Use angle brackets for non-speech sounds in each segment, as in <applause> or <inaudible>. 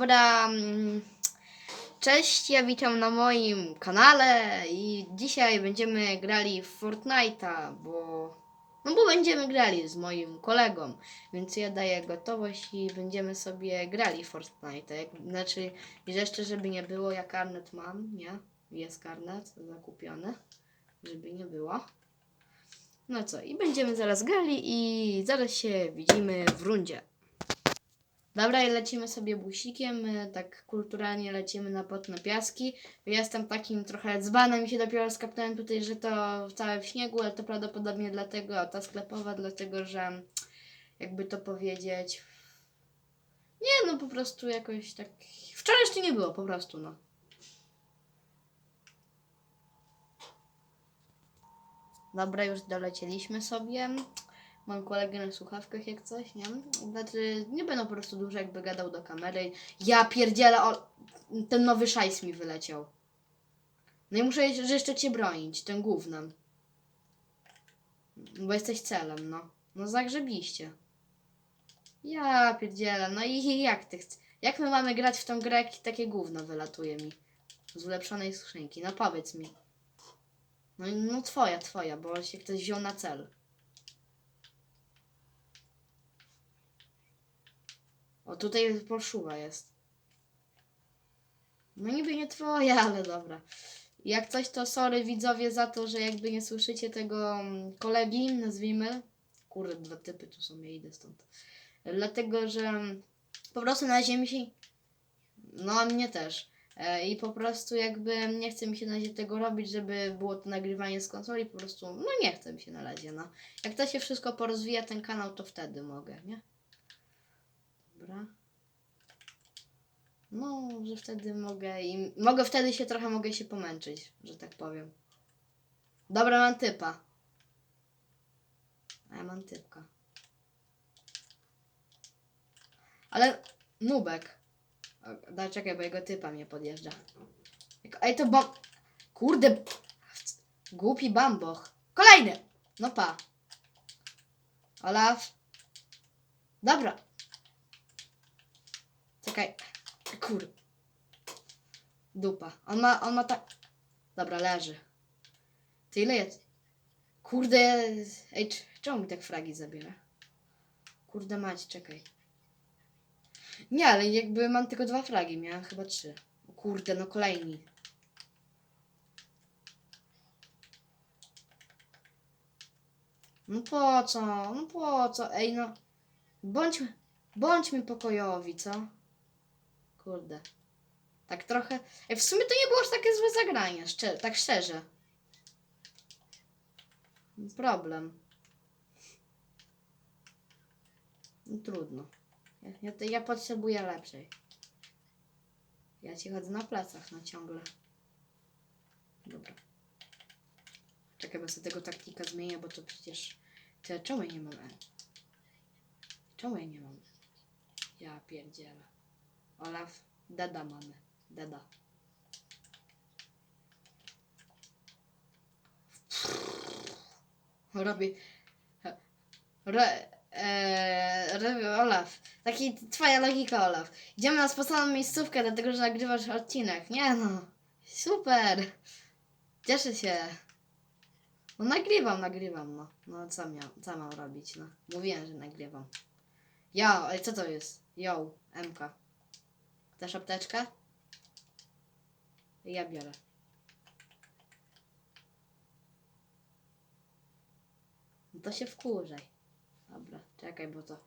Dobra, mm, cześć, ja witam na moim kanale i dzisiaj będziemy grali w Fortnite'a, bo no bo będziemy grali z moim kolegą, więc ja daję gotowość i będziemy sobie grali w Fortnite'a. Znaczy, jeszcze żeby nie było, ja karnet mam, nie? Jest karnet zakupiony, żeby nie było. No co, i będziemy zaraz grali i zaraz się widzimy w rundzie. Dobra, i lecimy sobie busikiem, y, tak kulturalnie lecimy na potne piaski. Ja Jestem takim trochę dzbanem i się dopiero skapnąłem tutaj, że to całe w śniegu, ale to prawdopodobnie dlatego, ta sklepowa, dlatego, że jakby to powiedzieć... Nie, no po prostu jakoś tak... Wczoraj jeszcze nie było, po prostu, no. Dobra, już dolecieliśmy sobie. Mam kolegę na słuchawkach jak coś, nie? Znaczy, nie będę po prostu dużo jakby gadał do kamery. Ja pierdzielę, o... ten nowy szajs mi wyleciał. No i muszę jeszcze- cię bronić, ten gównem. Bo jesteś celem, no. No zagrzebiście. Ja pierdzielę, no i jak ty chcesz? Jak my mamy grać w tą grę, jak takie gówno wylatuje mi? Z ulepszonej skrzynki, no powiedz mi. No, no twoja, twoja, bo się ktoś wziął na cel. O, tutaj porszuwa jest. No niby nie twoja, <laughs> ale dobra. Jak coś, to sorry widzowie za to, że jakby nie słyszycie tego mm, kolegi, nazwijmy. Kurde, dwa typy tu są, ja idę stąd. Dlatego, że mm, po prostu na ziemi się... No, a mnie też. E, I po prostu jakby nie chce mi się na razie tego robić, żeby było to nagrywanie z konsoli, po prostu, no nie chce mi się na razie, no. Jak to się wszystko porozwija, ten kanał, to wtedy mogę, nie? Dobra. No, że wtedy mogę i mogę wtedy się trochę mogę się pomęczyć, że tak powiem. Dobra, mam typa. A ja mam typka. Ale nubek. Daj, czekaj, bo jego typa mnie podjeżdża. Ej, to bom... Kurde. Głupi bamboch. Kolejny. No pa. Olaf. Dobra. Czekaj. Kur. Dupa. On ma, on ma tak. Dobra, leży. Ty ile jest? Kurde. Ej, czemu mi tak fragi zabiera? Kurde mać, czekaj. Nie, ale jakby mam tylko dwa fragi, miałem chyba trzy. Kurde, no kolejni. No po co? No po co? Ej, no. Bądźmy, bądźmy pokojowi, co? Kurde. Tak trochę. Ej, w sumie to nie było aż takie złe zagranie, szczer- tak szczerze. Problem. No, trudno. Ja, ja, ja potrzebuję lepszej. Ja ci chodzę na plecach, no ciągle. Dobra. Czekaj, bo sobie tego taktika zmienię, bo to przecież... Ty, czemu ja nie mam E? Czemu ja nie mam? Ja pierdzielę. Olaf, dada mamy. Dada. Robi. Re, e, robi Olaf. Taki twoja logika, Olaf. Idziemy na spaloną miejscówkę, dlatego że nagrywasz odcinek. Nie no. Super. Cieszę się. No nagrywam, nagrywam, no. No co, miał, co mam robić, no. Mówiłem, że nagrywam. Jo, ej, co to jest? Jo, MK. Chcesz apteczkę? Ja biorę. No to się wkurzaj. Dobra, czekaj, bo to...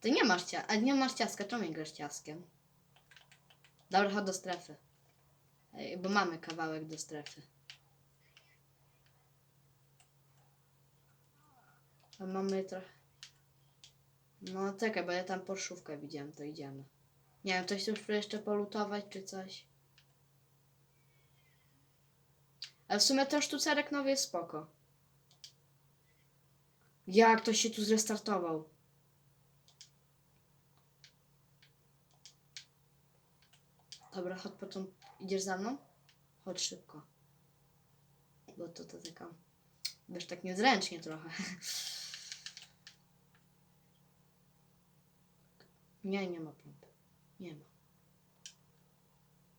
Ty nie masz cia... A nie masz ciaska, czemu nie grasz ciaskiem? Dobra, chodź do strefy. Ej, bo mamy kawałek do strefy. A mamy trochę... No czekaj, bo ja tam porszówkę widziałem, to idziemy. Nie wiem, coś tu jeszcze polutować czy coś. Ale w sumie ten sztucerek nowy jest spoko. Jak to się tu zrestartował? Dobra, chodź po tą... Idziesz za mną? Chodź szybko. Bo to, to taka... Wiesz, tak niezręcznie trochę. <laughs> Nie, nie ma pompy. Nie ma.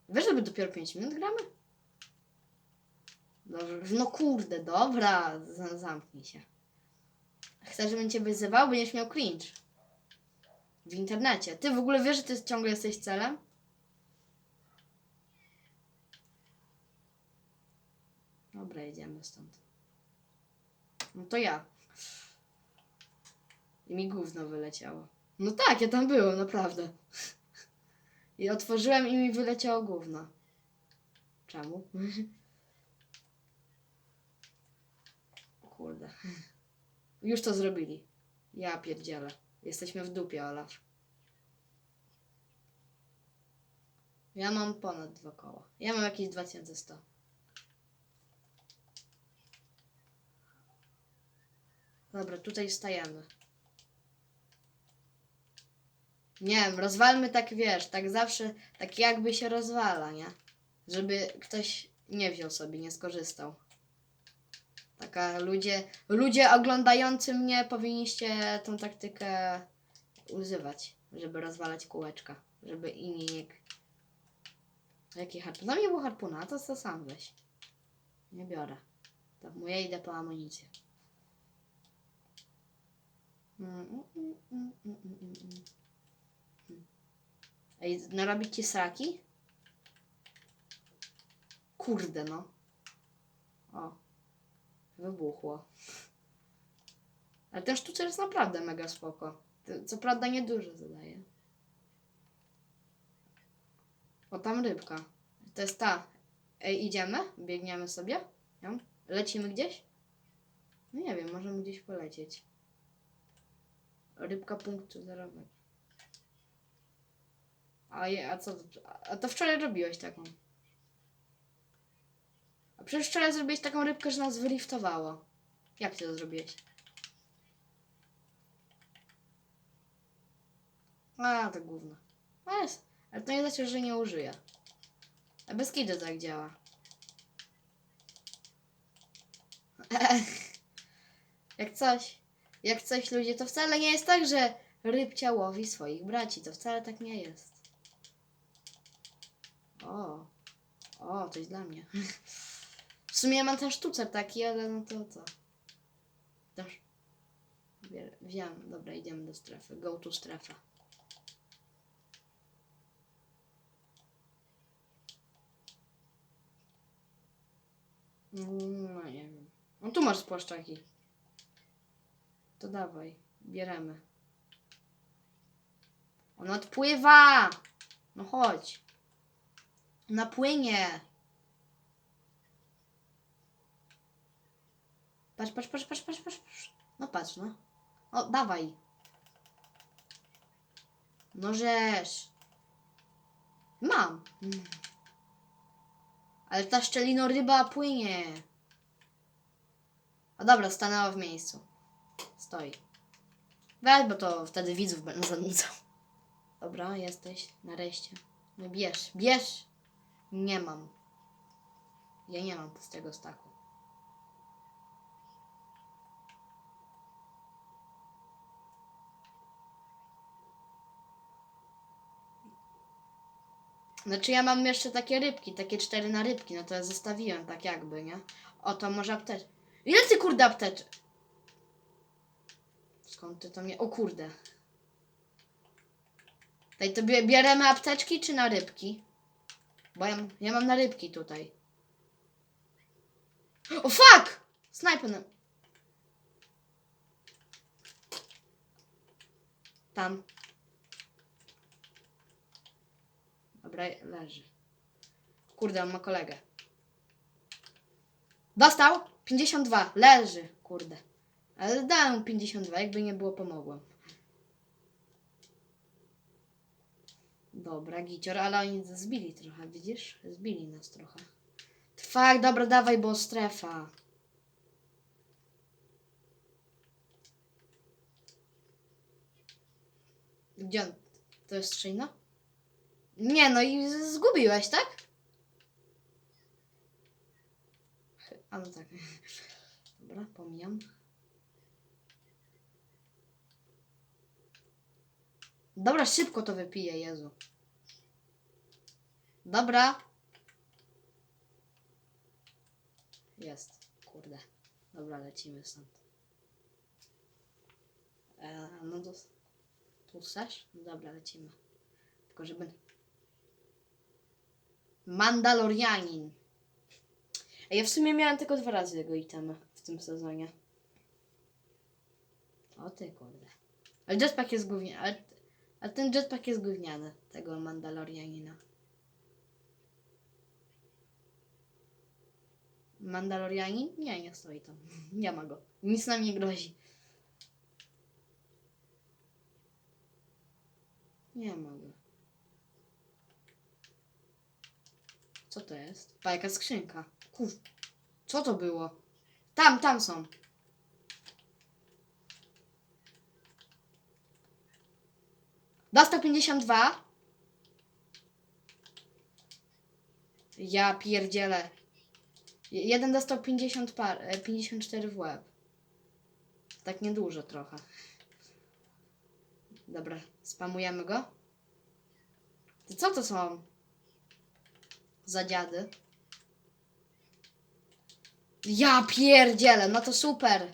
Wiesz, żeby dopiero 5 minut gramy? Dobrze. No kurde, dobra. Zamknij się. Chcesz, żebym cię wyzywał? Będziesz miał cringe. W internecie. Ty w ogóle wiesz, że ty ciągle jesteś celem? Dobra, jedziemy stąd. No to ja. I mi gówno wyleciało. No tak, ja tam byłem, naprawdę. I otworzyłem i mi wyleciało gówno. Czemu? Kurde. Już to zrobili. Ja pierdzielę. Jesteśmy w dupie, Olaf. Ja mam ponad dwa koła. Ja mam jakieś 2100. Dobra, tutaj stajemy. Nie wiem, rozwalmy tak, wiesz, tak zawsze, tak jakby się rozwala, nie? Żeby ktoś nie wziął sobie, nie skorzystał. Taka ludzie, ludzie oglądający mnie powinniście tą taktykę używać, żeby rozwalać kółeczka, żeby inni nie... Jaki harpun? No nie było harpuna, to co sam weź. Nie biorę. To moje idę po amunicję. Mm, mm, mm, mm, mm. Ej, narobić ci sraki? Kurde no. O. Wybuchło. Ale ten sztucer jest naprawdę mega spoko. Co prawda niedużo zadaje. O, tam rybka. To jest ta. Ej, idziemy? Biegniemy sobie? Ją? Lecimy gdzieś? No nie wiem, możemy gdzieś polecieć. Rybka punktu zerowego. A, je, a co? A to wczoraj robiłeś taką. A przecież wczoraj zrobiłeś taką rybkę, że nas wyliftowało. Jak ty to zrobiłeś? A, to gówno. No jest. Ale to nie znaczy, że nie użyję. A bez kiedy tak działa. <laughs> Jak coś. Jak coś ludzie, to wcale nie jest tak, że rybcia łowi swoich braci. To wcale tak nie jest. O. O, jest dla mnie. W sumie mam ten sztucer taki, ale no to co? Bier- Wziąłem. Dobra, idziemy do strefy. Go to strefa. No nie wiem. No tu masz płaszczaki. To dawaj. Bieremy. On odpływa! No chodź. Na płynie. Patrz, patrz, patrz, patrz, patrz, patrz. patrz. No patrz, no. O, dawaj. No żeż. Mam. Ale ta szczelino ryba płynie. A dobra, stanęła w miejscu. Stoi. Weź, bo to wtedy widzów będę zanudzał. <laughs> Dobra, jesteś. Nareszcie. No bierz, bierz. Nie mam. Ja nie mam pustego staku. Znaczy ja mam jeszcze takie rybki, takie cztery na rybki, no to ja zostawiłem tak jakby, nie? O, to może aptecz... Ile ty kurde aptecz... Skąd ty to mnie... O kurde. Tutaj to bie- bierzemy apteczki czy na rybki? Bo ja, ja mam na rybki tutaj. O fuck! Snajper na... Tam. Dobra, leży. Kurde, on ma kolegę. Dostał? 52. Leży. Kurde. Ale dałem mu 52, jakby nie było pomogłem. Dobra, gicior, ale oni zbili trochę, widzisz? Zbili nas trochę. Fuck, dobra, dawaj, bo strefa. Gdzie on? To jest szyjna? Nie, no i zgubiłeś, tak? A no tak. Dobra, pomijam. Dobra, szybko to wypiję, Jezu. Dobra. Jest. Kurde. Dobra, lecimy stąd. E, no to... Tu chcesz? No dobra, lecimy. Tylko żeby... Mandalorianin. Ja w sumie miałem tylko dwa razy jego itemy w tym sezonie. O ty kurde. Ale jetpack jest gówniany. Ale, ale ten jetpack jest gówniany. Tego Mandalorianina. Mandalorianin? Nie, nie stoi tam. <laughs> Nie ma go. Nic nam nie grozi. Nie ma go. Co to jest? Pa, jaka skrzynka. Kur... Co to było? Tam, tam są. Dostał 52. Ja pierdzielę. Je- Jeden dostał 50 par, e, 54 w łeb. Tak niedużo trochę. Dobra, spamujemy go. To co to są? Za dziady. Ja pierdzielę, no to super.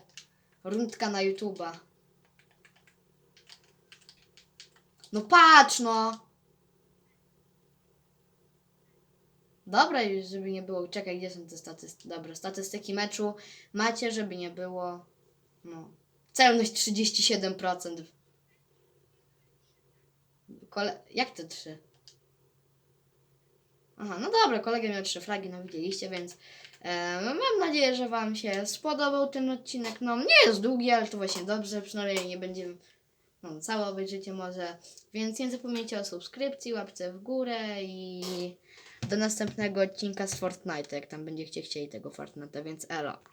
Rundka na YouTube'a. No patrz no. Dobra, żeby nie było. Czekaj, gdzie są te statystyki? Dobra, statystyki meczu macie, żeby nie było. No. Celność 37%. Kole... Jak te trzy? Aha, no dobra, kolega miał trzy flagi, no widzieliście, więc e, mam nadzieję, że Wam się spodobał ten odcinek. No, nie jest długi, ale to właśnie dobrze, przynajmniej nie będziemy no, całe obejrzycie może. Więc nie zapomnijcie o subskrypcji, łapce w górę i do następnego odcinka z Fortnite, jak tam będziecie chcieli tego Fortnite, więc elo.